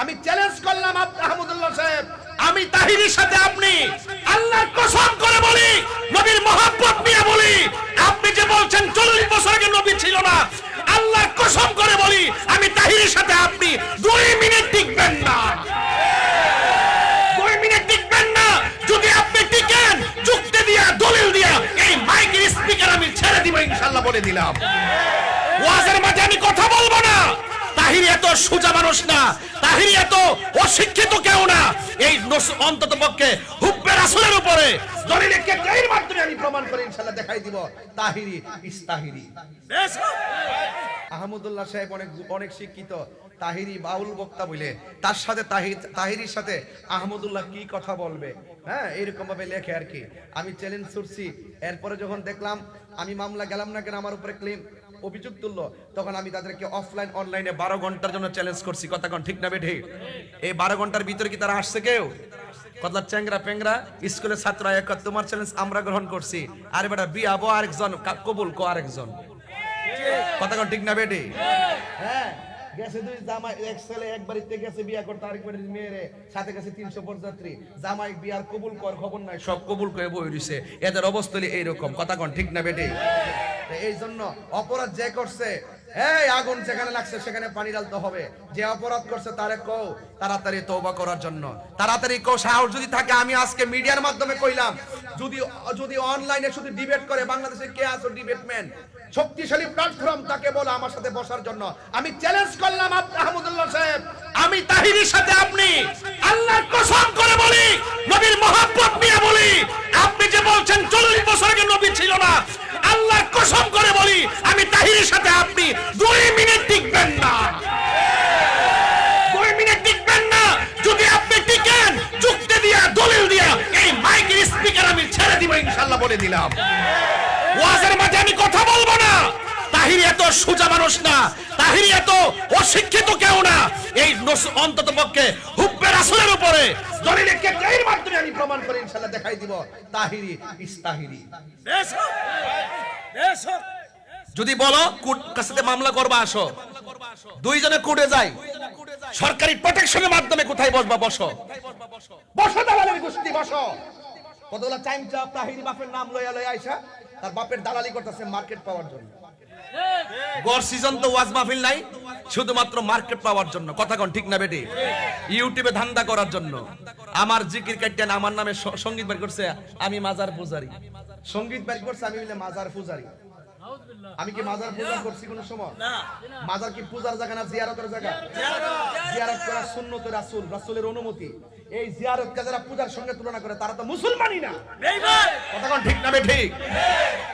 আমি চ্যালেঞ্জ করলাম আহমদুল্লাহ সাহেব। আমি তাহিরের সাথে আপনি। আল্লাহর কসম করে বলি, নবীর মহাব্বত নিয়ে বলি, আপনি যে বলছেন চল্লিশ বছর আগে নবী ছিল না, আল্লাহর কসম করে বলি, আমি তাহিরের সাথে আপনি দুই মিনিট টিকবেন না। দুই মিনিট টিকবেন না, যদি আপনি টিকেন, যুক্তি দিয়া, দলিল দিয়া, এই মাইকের স্পিকার আমি ছেড়ে দিব, ইনশাআল্লাহ বলে দিলাম। ওয়াজের মাঝে আমি কথা বলব না তাহির এত সোজা মানুষ না। তাহির এত অশিক্ষিত কেউ না। এই অন্তত পক্ষে হুব্বে রাসূলের উপরে। দলিলে কে মাধ্যমে আমি প্রমাণ করে ইনশাআল্লাহ দেখাই দিব। তাহিরি ইস তাহিরি। আহমদুল্লাহ সাহেব অনেক অনেক শিক্ষিত। তাহিরি বাউল বক্তা বলে। তার সাথে তাহিরির সাথে আহমদুল্লাহ কি কথা বলবে? হ্যাঁ এরকম ভাবে লেখে আর কি। আমি চ্যালেঞ্জ করছি এরপরে যখন দেখলাম আমি মামলা গেলাম না কেন আমার উপরে ক্লেম অভিযোগ তুললো। তখন আমি তাদেরকে অফলাইন অনলাইনে বারো ঘণ্টার জন্য চ্যালেঞ্জ করছি। কথা কোন ঠিক না বেঠে? এই বারো ঘণ্টার ভিতরে কি তারা আসছে কেউ? কতলা চ্যাংরা পেংরা স্কুলের ছাত্র এক তোমার চ্যালেঞ্জ আমরা গ্রহণ করছি। আরে বেটা আরেকজন কবুল কো আরেকজন। কথা কোন ঠিক না বেটে হ্যাঁ গেছে দুই জামাই এক ছেলে এক বাড়িতে গেছে বিয়া করতে আরেক বাড়ির মেয়েরে সাথে গেছে তিনশো পঁচাত্তর জামাই বিয়ার কবুল কর খবর নাই। সব কবুল করে বই রইছে। এদের অবস্থা হলো এইরকম। কথা কোন ঠিক না বেটে এই জন্য অপরাধ যে করছে, এই আগুন যেখানে লাগছে সেখানে পানি ঢালতে হবে। যে অপরাধ করছে তারে কও, তাড়াতাড়ি তওবা করার জন্য। তাড়াতাড়ি কও, সাহস যদি থাকে, আমি আজকে মিডিয়ার মাধ্যমে কইলাম, যদি যদি অনলাইনে শুধু ডিবেট করে বাংলাদেশে কে আছো ডিবেটম্যান শক্তিশালী প্ল্যাটফর্ম তাকে বলো আমার সাথে বসার জন্য। আমি চ্যালেঞ্জ করলাম আহমদুল্লাহ সাহেব। আমি তাহিরের সাথে আপনি আল্লাহর কসম করে বলি নবীর মহাব্বত নিয়ে বলি আপনি যে বলছেন চল্লিশ বছর আগে নবী ছিল না আল্লাহর কসম করে বলি আমি তাহিরের সাথে আপনি দুই মিনিট টিকবেন না দুই মিনিট টিকবেন না যদি আপনি টিকেন যুক্তি দিয়া দলিল দিয়া এই মাইকের স্পিকার আমি ছেড়ে দিব বলে দিলাম। ওয়াজের মাঝে আমি কথা বলব না। তাহির এত সোজা মানুষ না। তাহির এত অশিক্ষিত কেউ না। এই অন্তত পক্ষে হুব্বে রাসূলের উপরে দলিলে কে এর মাধ্যমে আমি প্রমাণ করে ইনশাআল্লাহ দেখাই দিব। তাহিরি ইস তাহিরি যদি বলো কোর্ট কাছে মামলা করবা আসো। দুইজনে কোর্টে যাই। সরকারি প্রোটেকশনের মাধ্যমে কোথায় বসবা বসো। বসো দালালের গোষ্ঠী বসো। কতগুলা টাইম চাপ তাহিরি বাপের নাম লইয়া লইয়া আইসা তার বাপের দালালি করতেছে মার্কেট পাওয়ার জন্য। গড় সিজন তো ওয়াজ মাহফিল নাই শুধুমাত্র মার্কেট পাওয়ার জন্য। কথা কোন ঠিক না বেটি? ইউটিউবে ধান্দা করার জন্য। আমার জিকির কাটিয়ান আমার নামে সংগীত বের করছে আমি মাজার পূজারি। সংগীত বের করছে আমি মাজার পূজারি। আমি কি মাজার পূজা করছি কোন সময়? মাজার কি পূজার জায়গা না জিয়ারতের জায়গা? জিয়ারত। করা সুন্নত রাসূল রাসূলের অনুমতি। এই জিয়ারতকে যারা পূজার সঙ্গে তুলনা করে তারা তো মুসলমানই না। কথা ঠিক না ঠিক?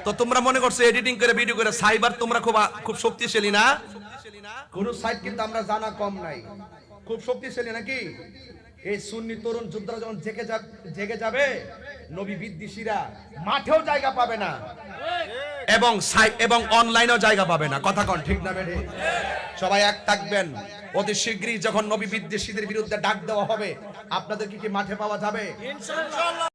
তো তোমরা মনে করছ এডিটিং করে ভিডিও করে সাইবার তোমরা খুব খুব শক্তিশালী না? কোন সাইট কিন্তু আমরা জানা কম নাই। খুব শক্তিশালী নাকি? এই সুন্নি তরুণ যোদ্ধারা যখন জেগে জেগে যাবে নবী বিদ্বেষীরা মাঠেও জায়গা পাবে না। এবং এবং অনলাইনেও জায়গা পাবে না। কথা কন, ঠিক না বেড়ে সবাই এক থাকবেন। অতি শীঘ্রই যখন নবী বিদ্বেষীদের বিরুদ্ধে ডাক দেওয়া হবে, আপনাদের কি কি মাঠে পাওয়া যাবে?